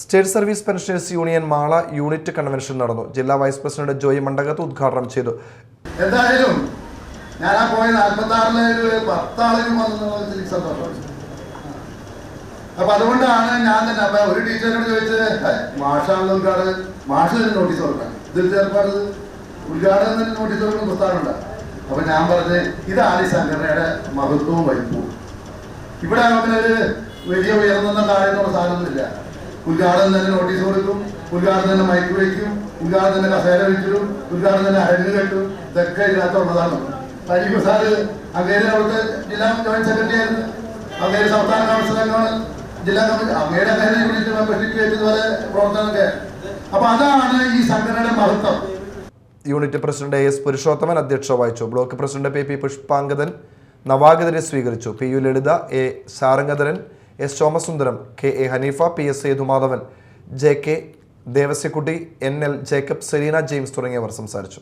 State service pensioners union Mala unit convention നടന്നു. ജില്ലാ vice president Joy Mandakath ഉദ്ഘാടനം ചെയ്തു. എന്തായാലും ഞാൻ ആ പോയ നാൽപ്പത്തി ആറിലെ ഒരു പത്താളിനും എനിക്ക് സന്തോഷം അപ്പൊ അതുകൊണ്ടാണ് ഞാൻ തന്നെ അപ്പൊ ഒരു ടീച്ചറിനോട് ചോദിച്ചത് മാഷാണ് നമുക്കാണ് മാഷ് തന്നെ നോട്ടീസ് കൊടുക്കാം ഇതിൽ ചേർപ്പാട് ഉദ്ഘാടനം തന്നെ നോട്ടീസ് കൊടുക്കുന്ന പുസ്തകമുണ്ട്. അപ്പൊ ഞാൻ പറഞ്ഞത് ഇതാണ് ഈ സംഘടനയുടെ മഹത്വവും വൈപ്പും ഇവിടെ അവനൊരു വലിയ ഉയർന്ന താഴെന്നുള്ള സാധനമൊന്നുമില്ല. ഉദ്ഘാടനം തന്നെ നോട്ടീസ് കൊടുക്കും ഉദ്ഘാടനം തന്നെ മയക്ക് വയ്ക്കും ഉദ്ഘാടനം തന്നെ കസേര വെച്ചിടും ഉദ്ഘാടനം തന്നെ ഹെഡ് കെട്ടും ഇതൊക്കെ ഇതിനകത്തുള്ളതാണ് തരീഫ് സാറ് അങ്ങേര് അവിടുത്തെ ജില്ലാ ജോയിന്റ് സെക്രട്ടറി ആയിരുന്നു. അങ്ങേര് സംസ്ഥാന കൗൺസിൽ അംഗമാണ്. ജില്ലാ കമ്മിറ്റി അങ്ങേരെ അങ്ങേരെ യൂണിറ്റ് മെമ്പർഷിപ്പ് ചെയ്തതുപോലെ പ്രവർത്തനമൊക്കെ. അപ്പൊ അതാണ് ഈ സംഘടനയുടെ മഹത്വം. Unit president A S Purushothaman അധ്യക്ഷത വഹിച്ചു. Block president P P Pushpangadan നവാഗതരെ സ്വീകരിച്ചു. P U Lalitha A Sarangadharan S Somasundaram K A Haneefa P S Sethumadhavan J K Devasyakutty N L Jacob Selina James തുടങ്ങിയവർ സംസാരിച്ചു.